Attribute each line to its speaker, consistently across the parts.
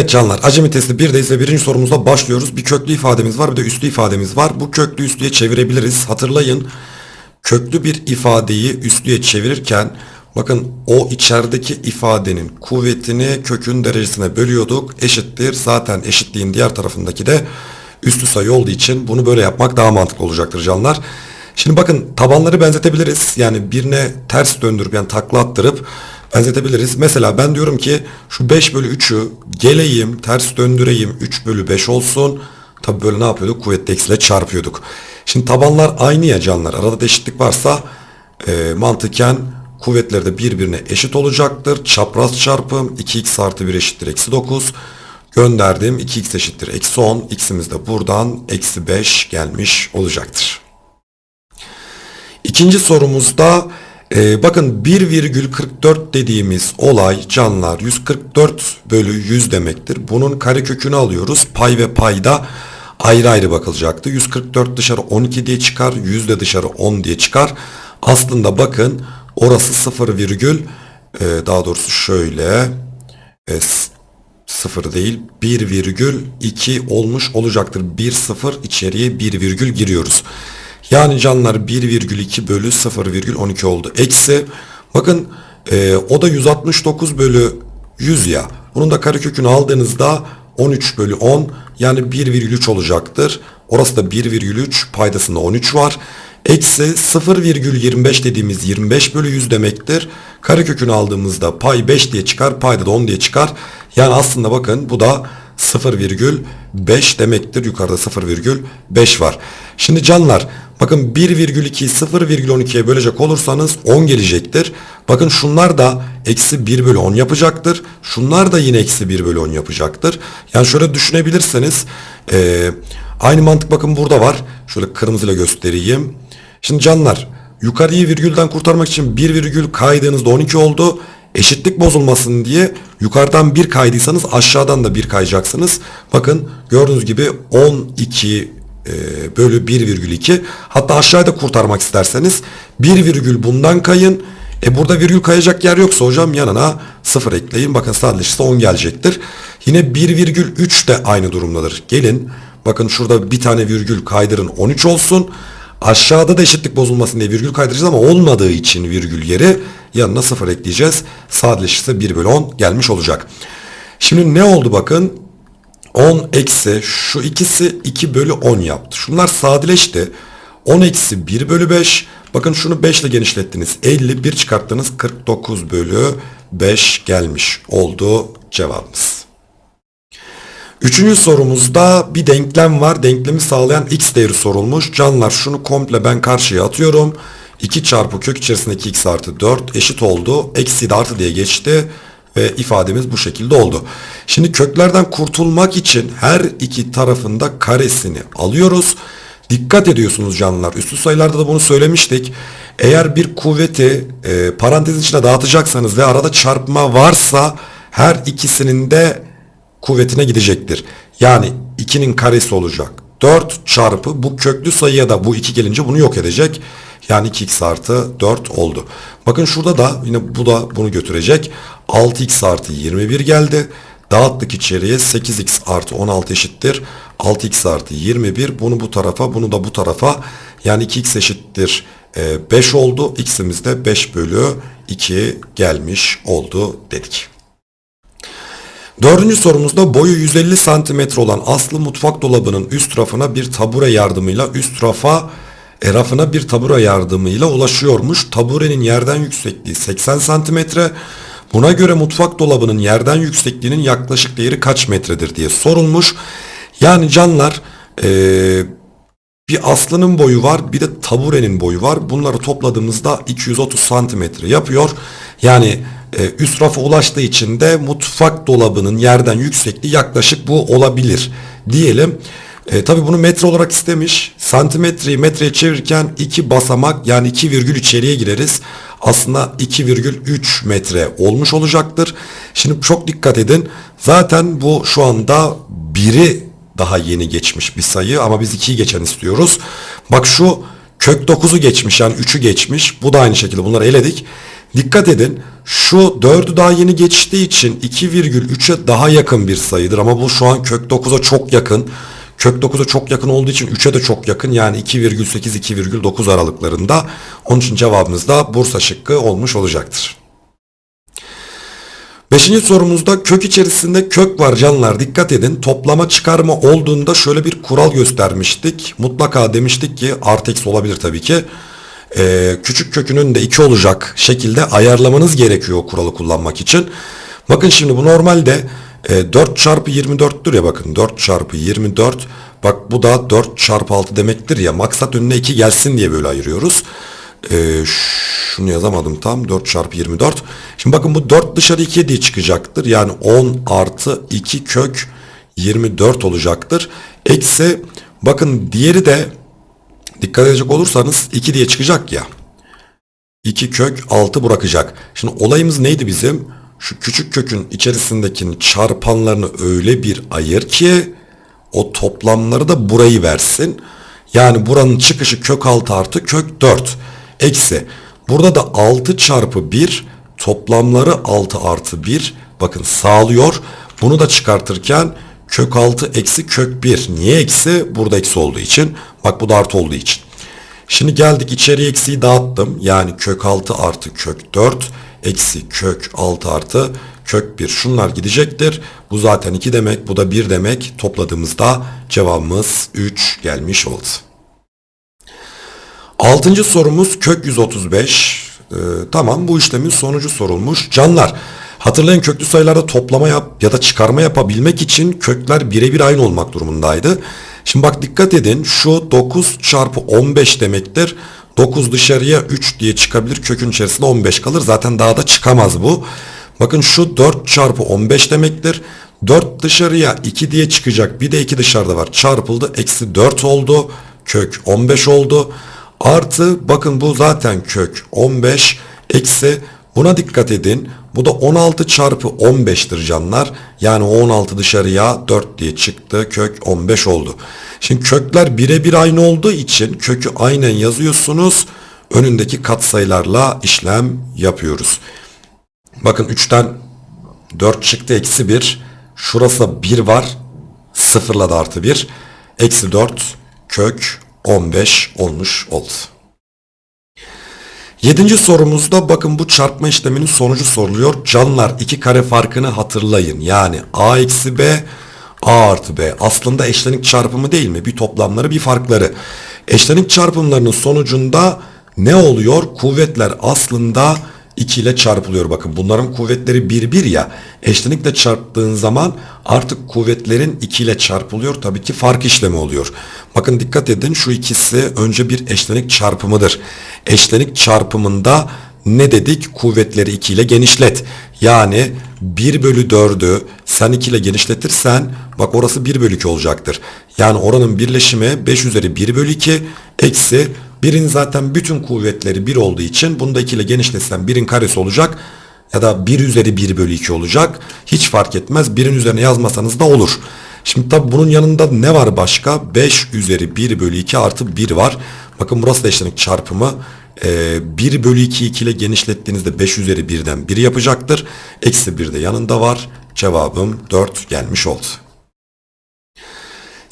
Speaker 1: Evet canlar acemi testi 1'deyiz ve birinci sorumuzla başlıyoruz. Bir köklü ifademiz var bir de üslü ifademiz var. Bu köklü üslüye çevirebiliriz. Hatırlayın köklü bir ifadeyi üslüye çevirirken bakın o içerideki ifadenin kuvvetini kökün derecesine bölüyorduk. Eşittir zaten eşitliğin diğer tarafındaki de üslü sayı olduğu için bunu böyle yapmak daha mantıklı olacaktır canlar. Şimdi bakın tabanları benzetebiliriz. Yani birine ters döndürüp yani takla attırıp benzetebiliriz. Mesela ben diyorum ki şu 5 bölü 3'ü geleyim ters döndüreyim 3 bölü 5 olsun. Tabi böyle ne yapıyorduk? Kuvvetli eksiyle çarpıyorduk. Şimdi tabanlar aynı ya canlar. Arada da eşitlik varsa e, mantıken kuvvetleri de birbirine eşit olacaktır. Çapraz çarpım 2x artı 1 eşittir eksi 9. Gönderdim 2x eşittir eksi 10. x'imiz de buradan eksi 5 gelmiş olacaktır. İkinci sorumuzda e, bakın 1,44 dediğimiz olay canlar 144 bölü 100 demektir. Bunun karekökünü alıyoruz. Pay ve payda ayrı ayrı bakılacaktı. 144 dışarı 12 diye çıkar. 100 de dışarı 10 diye çıkar. Aslında bakın orası 0 virgül e, daha doğrusu şöyle e, 0 değil 1,2 olmuş olacaktır. 1 0 içeriye 1 virgül giriyoruz. Yani canlar 1,2 bölü 0,12 oldu. Eksi bakın e, o da 169 bölü 100 ya. Bunun da karekökünü aldığınızda 13 bölü 10 yani 1,3 olacaktır. Orası da 1,3 paydasında 13 var. Eksi 0,25 dediğimiz 25 bölü 100 demektir. Karekökünü aldığımızda pay 5 diye çıkar. Payda da 10 diye çıkar. Yani aslında bakın bu da 0,5 demektir. Yukarıda 0,5 var. Şimdi canlar bakın 1,2'yi 0,12'ye bölecek olursanız 10 gelecektir. Bakın şunlar da eksi 1 bölü 10 yapacaktır. Şunlar da yine eksi 1 bölü 10 yapacaktır. Yani şöyle düşünebilirseniz e, aynı mantık bakın burada var. Şöyle kırmızıyla göstereyim. Şimdi canlar yukarıyı virgülden kurtarmak için 1 virgül kaydığınızda 12 oldu. Eşitlik bozulmasın diye yukarıdan 1 kaydıysanız aşağıdan da 1 kayacaksınız. Bakın gördüğünüz gibi 12 e, bölü 1,2 hatta aşağıda kurtarmak isterseniz 1 virgül bundan kayın. E burada virgül kayacak yer yoksa hocam yanına 0 ekleyin. Bakın sadeleşirse 10 gelecektir. Yine 1,3 de aynı durumdadır. Gelin bakın şurada bir tane virgül kaydırın 13 olsun. Aşağıda da eşitlik bozulmasın diye virgül kaydıracağız ama olmadığı için virgül yeri yanına 0 ekleyeceğiz. Sadeleşirse 1 bölü 10 gelmiş olacak. Şimdi ne oldu bakın 10 eksi şu ikisi 2 bölü 10 yaptı. Şunlar sadeleşti. 10 eksi 1 bölü 5. Bakın şunu 5 ile genişlettiniz. 51 çıkarttınız. 49 bölü 5 gelmiş oldu cevabımız. Üçüncü sorumuzda bir denklem var. Denklemi sağlayan x değeri sorulmuş. Canlar şunu komple ben karşıya atıyorum. 2 çarpı kök içerisindeki x artı 4 eşit oldu. Eksi de artı diye geçti. Ve ifademiz bu şekilde oldu. Şimdi köklerden kurtulmak için her iki tarafında karesini alıyoruz. Dikkat ediyorsunuz canlılar. Üstü sayılarda da bunu söylemiştik. Eğer bir kuvveti e, parantezin içine dağıtacaksanız ve arada çarpma varsa her ikisinin de kuvvetine gidecektir. Yani 2'nin karesi olacak. 4 çarpı bu köklü sayıya da bu 2 gelince bunu yok edecek. Yani 2x artı 4 oldu. Bakın şurada da yine bu da bunu götürecek. 6x artı 21 geldi. Dağıttık içeriye 8x artı 16 eşittir. 6x artı 21 bunu bu tarafa bunu da bu tarafa yani 2x eşittir 5 oldu. x'imiz de 5 bölü 2 gelmiş oldu dedik. Dördüncü sorumuzda boyu 150 santimetre olan aslı mutfak dolabının üst rafına bir tabure yardımıyla üst rafa e, rafına bir tabure yardımıyla ulaşıyormuş. Taburenin yerden yüksekliği 80 santimetre. Buna göre mutfak dolabının yerden yüksekliğinin yaklaşık değeri kaç metredir diye sorulmuş. Yani canlar e, bir aslının boyu var bir de taburenin boyu var. Bunları topladığımızda 230 santimetre yapıyor. Yani e, üst rafa ulaştığı için de mutfak dolabının yerden yüksekliği yaklaşık bu olabilir diyelim. E, tabii bunu metre olarak istemiş. Santimetreyi metreye çevirirken iki basamak yani iki virgül içeriye gireriz. Aslında 2,3 metre olmuş olacaktır. Şimdi çok dikkat edin. Zaten bu şu anda biri daha yeni geçmiş bir sayı ama biz 2'yi geçen istiyoruz. Bak şu kök 9'u geçmiş yani 3'ü geçmiş. Bu da aynı şekilde bunları eledik. Dikkat edin Şu 4'ü daha yeni geçtiği için 2,3'e daha yakın bir sayıdır ama bu şu an kök 9'a çok yakın. Kök 9'a çok yakın olduğu için 3'e de çok yakın yani 2,8-2,9 aralıklarında. Onun için cevabımız da Bursa şıkkı olmuş olacaktır. Beşinci sorumuzda kök içerisinde kök var canlar dikkat edin. Toplama çıkarma olduğunda şöyle bir kural göstermiştik. Mutlaka demiştik ki artı eksi olabilir tabii ki. Ee, küçük kökünün de 2 olacak şekilde ayarlamanız gerekiyor kuralı kullanmak için. Bakın şimdi bu normalde e, 4 çarpı 24'tür ya bakın 4 çarpı 24 bak bu da 4 çarpı 6 demektir ya maksat önüne 2 gelsin diye böyle ayırıyoruz. Ee, şunu yazamadım tam 4 çarpı 24. Şimdi bakın bu 4 dışarı 2 diye çıkacaktır. Yani 10 artı 2 kök 24 olacaktır. Eksi bakın diğeri de dikkat edecek olursanız 2 diye çıkacak ya. 2 kök 6 bırakacak. Şimdi olayımız neydi bizim? Şu küçük kökün içerisindeki çarpanlarını öyle bir ayır ki o toplamları da burayı versin. Yani buranın çıkışı kök 6 artı kök 4 eksi. Burada da 6 çarpı 1 toplamları 6 artı 1 bakın sağlıyor. Bunu da çıkartırken kök 6 eksi kök 1. Niye eksi? Burada eksi olduğu için. Bak bu da artı olduğu için. Şimdi geldik içeri eksiği dağıttım. Yani kök 6 artı kök 4 eksi kök 6 artı kök 1. Şunlar gidecektir. Bu zaten 2 demek. Bu da 1 demek. Topladığımızda cevabımız 3 gelmiş oldu. Altıncı sorumuz kök 135. Ee, tamam bu işlemin sonucu sorulmuş. Canlar hatırlayın köklü sayılarda toplama yap ya da çıkarma yapabilmek için kökler birebir aynı olmak durumundaydı. Şimdi bak dikkat edin şu 9 çarpı 15 demektir. 9 dışarıya 3 diye çıkabilir kökün içerisinde 15 kalır. Zaten daha da çıkamaz bu. Bakın şu 4 çarpı 15 demektir. 4 dışarıya 2 diye çıkacak. Bir de 2 dışarıda var. Çarpıldı. Eksi 4 oldu. Kök 15 oldu. Artı bakın bu zaten kök 15 eksi buna dikkat edin. Bu da 16 çarpı 15'tir canlar. Yani 16 dışarıya 4 diye çıktı. Kök 15 oldu. Şimdi kökler birebir aynı olduğu için kökü aynen yazıyorsunuz. Önündeki katsayılarla işlem yapıyoruz. Bakın 3'ten 4 çıktı eksi 1. Şurası 1 var. Sıfırla da artı 1. Eksi 4 kök 15 olmuş oldu. Yedinci sorumuzda bakın bu çarpma işleminin sonucu soruluyor. Canlar iki kare farkını hatırlayın. Yani a eksi b a artı b aslında eşlenik çarpımı değil mi? Bir toplamları bir farkları. Eşlenik çarpımlarının sonucunda ne oluyor? Kuvvetler aslında 2 ile çarpılıyor. Bakın bunların kuvvetleri 1 1 ya. Eşlenikle çarptığın zaman artık kuvvetlerin 2 ile çarpılıyor. Tabii ki fark işlemi oluyor. Bakın dikkat edin şu ikisi önce bir eşlenik çarpımıdır. Eşlenik çarpımında ne dedik? Kuvvetleri 2 ile genişlet. Yani 1 bölü 4'ü sen 2 ile genişletirsen bak orası 1 bölü 2 olacaktır. Yani oranın birleşimi 5 üzeri 1 bölü 2 eksi birin zaten bütün kuvvetleri 1 olduğu için bunu da 2 ile genişletsen birin karesi olacak. Ya da 1 üzeri 1 bölü 2 olacak. Hiç fark etmez. Birin üzerine yazmasanız da olur. Şimdi tabi bunun yanında ne var başka? 5 üzeri 1 bölü 2 artı 1 var. Bakın burası da eşlenik çarpımı. Ee, 1 bölü 2 2 ile genişlettiğinizde 5 üzeri 1'den 1 yapacaktır. Eksi 1 de yanında var. Cevabım 4 gelmiş oldu.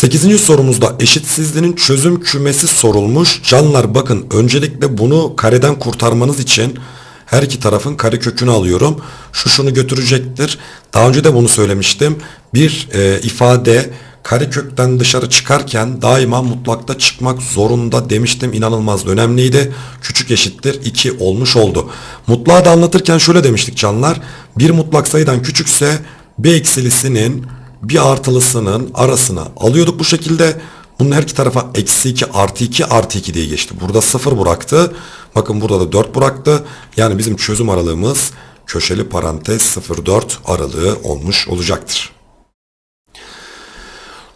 Speaker 1: 8. sorumuzda eşitsizliğin çözüm kümesi sorulmuş. Canlar bakın öncelikle bunu kareden kurtarmanız için her iki tarafın kare kökünü alıyorum. Şu şunu götürecektir. Daha önce de bunu söylemiştim. Bir e, ifade kare kökten dışarı çıkarken daima mutlakta çıkmak zorunda demiştim. İnanılmaz önemliydi. Küçük eşittir 2 olmuş oldu. Mutlağı da anlatırken şöyle demiştik canlar. Bir mutlak sayıdan küçükse bir eksilisinin bir artılısının arasına alıyorduk bu şekilde. Bunun her iki tarafa eksi 2 artı 2 artı 2 diye geçti. Burada 0 bıraktı. Bakın burada da 4 bıraktı. Yani bizim çözüm aralığımız köşeli parantez 0-4 aralığı olmuş olacaktır.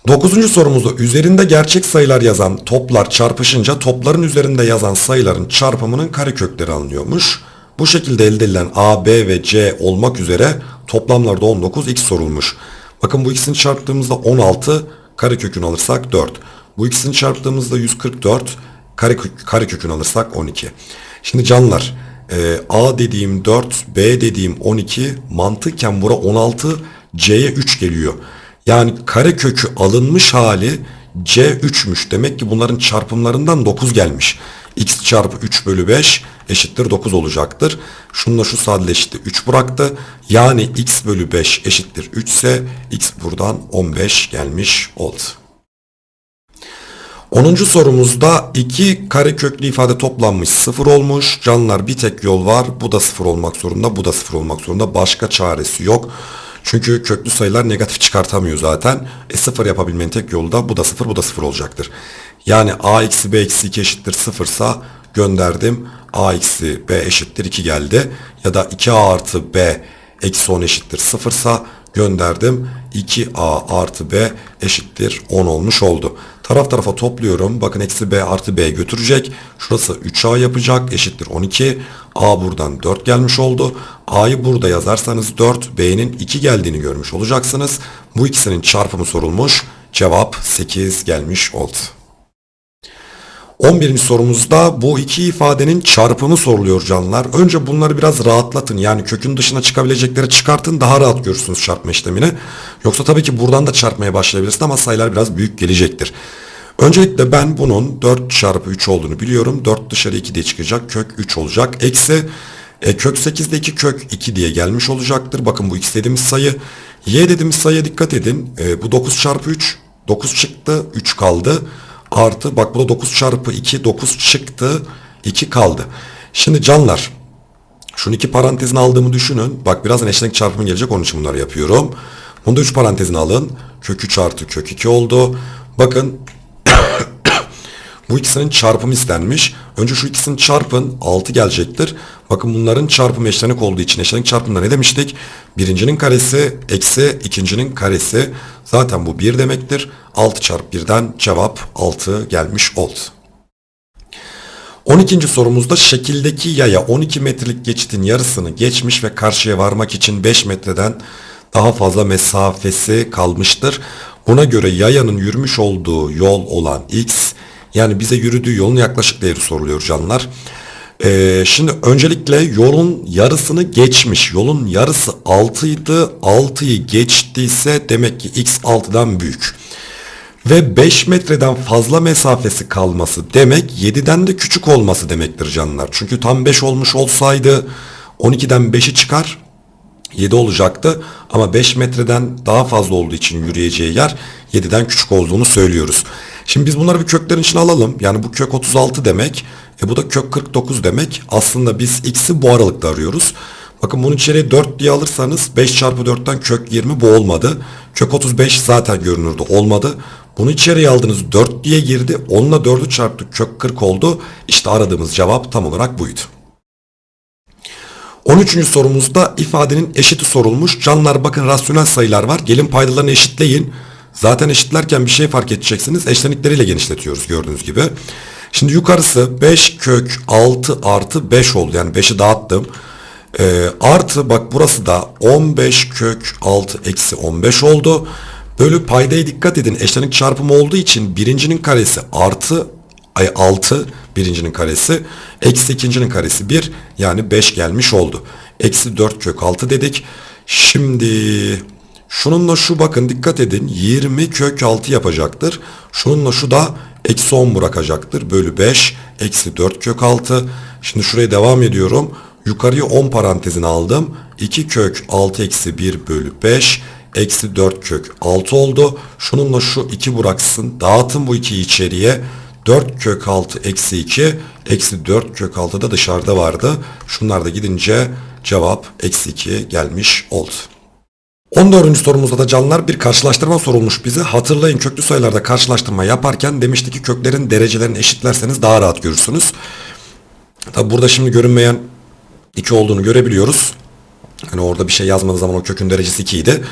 Speaker 1: Dokuzuncu sorumuzda üzerinde gerçek sayılar yazan toplar çarpışınca topların üzerinde yazan sayıların çarpımının karekökleri alınıyormuş. Bu şekilde elde edilen A, B ve C olmak üzere toplamlarda 19 x sorulmuş. Bakın bu ikisini çarptığımızda 16 karekökünü alırsak 4. Bu ikisini çarptığımızda 144 karekök, karekökünü alırsak 12. Şimdi canlar e, A dediğim 4, B dediğim 12, mantıken bura 16, C'ye 3 geliyor. Yani kare kökü alınmış hali C3'müş. Demek ki bunların çarpımlarından 9 gelmiş. X çarpı 3 bölü 5 eşittir 9 olacaktır. Şununla şu sadeleşti 3 bıraktı. Yani X bölü 5 eşittir 3 ise X buradan 15 gelmiş oldu. 10. sorumuzda iki kare köklü ifade toplanmış 0 olmuş. Canlar bir tek yol var. Bu da 0 olmak zorunda. Bu da 0 olmak zorunda. Başka çaresi yok. Çünkü köklü sayılar negatif çıkartamıyor zaten. E 0 yapabilmenin tek yolu da bu da 0 bu da 0 olacaktır. Yani a eksi b eksi 2 eşittir 0 sa gönderdim. a eksi b eşittir 2 geldi. Ya da 2a artı b eksi 10 eşittir 0 sa gönderdim. 2a artı b eşittir 10 olmuş oldu. Taraf tarafa topluyorum. Bakın eksi b artı b götürecek. Şurası 3a yapacak. Eşittir 12. a buradan 4 gelmiş oldu. a'yı burada yazarsanız 4. b'nin 2 geldiğini görmüş olacaksınız. Bu ikisinin çarpımı sorulmuş. Cevap 8 gelmiş oldu. 11. sorumuzda bu iki ifadenin çarpımı soruluyor canlar. Önce bunları biraz rahatlatın. Yani kökün dışına çıkabilecekleri çıkartın daha rahat görürsünüz çarpma işlemini. Yoksa tabii ki buradan da çarpmaya başlayabilirsiniz ama sayılar biraz büyük gelecektir. Öncelikle ben bunun 4 çarpı 3 olduğunu biliyorum. 4 dışarı 2 diye çıkacak. Kök 3 olacak. Eksi e, kök 8'de 2 kök 2 diye gelmiş olacaktır. Bakın bu x dediğimiz sayı. Y dediğimiz sayıya dikkat edin. E, bu 9 çarpı 3. 9 çıktı. 3 kaldı. Artı bak bu da 9 çarpı 2 9 çıktı 2 kaldı. Şimdi canlar şunu iki parantezine aldığımı düşünün. Bak birazdan eşlenik çarpımı gelecek onun için bunları yapıyorum. Bunu da 3 parantezine alın. Kök 3 artı kök 2 oldu. Bakın bu ikisinin çarpımı istenmiş. Önce şu ikisini çarpın 6 gelecektir. Bakın bunların çarpımı eşlenik olduğu için eşlenik çarpımda ne demiştik? Birincinin karesi eksi ikincinin karesi. Zaten bu 1 demektir. 6 çarpı 1'den cevap 6 gelmiş oldu. 12. sorumuzda şekildeki yaya 12 metrelik geçitin yarısını geçmiş ve karşıya varmak için 5 metreden daha fazla mesafesi kalmıştır. Buna göre yayanın yürümüş olduğu yol olan x yani bize yürüdüğü yolun yaklaşık değeri soruluyor canlar. Ee, şimdi öncelikle yolun yarısını geçmiş. Yolun yarısı 6 idi. 6'yı geçtiyse demek ki x 6'dan büyük. Ve 5 metreden fazla mesafesi kalması demek 7'den de küçük olması demektir canlar. Çünkü tam 5 olmuş olsaydı 12'den 5'i çıkar 7 olacaktı. Ama 5 metreden daha fazla olduğu için yürüyeceği yer 7'den küçük olduğunu söylüyoruz. Şimdi biz bunları bir köklerin içine alalım. Yani bu kök 36 demek. E bu da kök 49 demek. Aslında biz x'i bu aralıkta arıyoruz. Bakın bunu içeriye 4 diye alırsanız 5 çarpı 4'ten kök 20 bu olmadı. Kök 35 zaten görünürdü olmadı. Bunu içeriye aldınız 4 diye girdi. Onunla 4'ü çarptık kök 40 oldu. İşte aradığımız cevap tam olarak buydu. 13. sorumuzda ifadenin eşiti sorulmuş. Canlar bakın rasyonel sayılar var. Gelin paydalarını eşitleyin. Zaten eşitlerken bir şey fark edeceksiniz. Eşlenikleriyle genişletiyoruz gördüğünüz gibi. Şimdi yukarısı 5 kök 6 artı 5 oldu. Yani 5'i dağıttım. Ee, artı bak burası da 15 kök 6 eksi 15 oldu. Bölü paydaya dikkat edin. Eşlenik çarpımı olduğu için birincinin karesi artı ay 6 birincinin karesi eksi ikincinin karesi 1 yani 5 gelmiş oldu. Eksi 4 kök 6 dedik. Şimdi şununla şu bakın dikkat edin 20 kök 6 yapacaktır. Şununla şu da eksi 10 bırakacaktır. Bölü 5 eksi 4 kök 6. Şimdi şuraya devam ediyorum. Yukarıya 10 parantezine aldım. 2 kök 6 eksi 1 bölü 5 eksi 4 kök 6 oldu. Şununla şu 2 bıraksın. Dağıtın bu 2'yi içeriye. 4 kök 6 eksi 2 eksi 4 kök 6 da dışarıda vardı. Şunlar da gidince cevap eksi 2 gelmiş oldu. 14. sorumuzda da canlar bir karşılaştırma sorulmuş bize. Hatırlayın köklü sayılarda karşılaştırma yaparken demiştik ki köklerin derecelerini eşitlerseniz daha rahat görürsünüz. Tabi burada şimdi görünmeyen 2 olduğunu görebiliyoruz. Hani orada bir şey yazmadığı zaman o kökün derecesi 2 idi.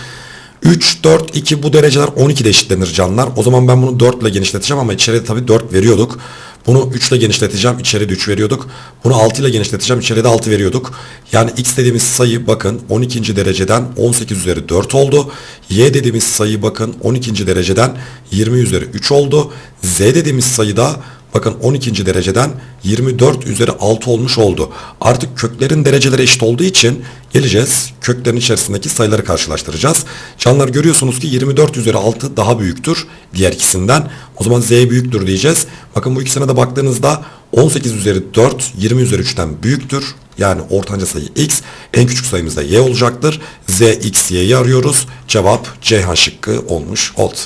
Speaker 1: 3, 4, 2 bu dereceler 12 de eşitlenir canlar. O zaman ben bunu 4 ile genişleteceğim ama içeride tabii 4 veriyorduk. Bunu 3 ile genişleteceğim. içeride 3 veriyorduk. Bunu 6 ile genişleteceğim. içeride 6 veriyorduk. Yani x dediğimiz sayı bakın 12. dereceden 18 üzeri 4 oldu. Y dediğimiz sayı bakın 12. dereceden 20 üzeri 3 oldu. Z dediğimiz sayı da Bakın 12. dereceden 24 üzeri 6 olmuş oldu. Artık köklerin dereceleri eşit olduğu için geleceğiz. Köklerin içerisindeki sayıları karşılaştıracağız. Canlar görüyorsunuz ki 24 üzeri 6 daha büyüktür diğer ikisinden. O zaman z büyüktür diyeceğiz. Bakın bu ikisine de baktığınızda 18 üzeri 4 20 üzeri 3'ten büyüktür. Yani ortanca sayı x. En küçük sayımız da y olacaktır. z x y'yi arıyoruz. Cevap Ceyhan şıkkı olmuş oldu.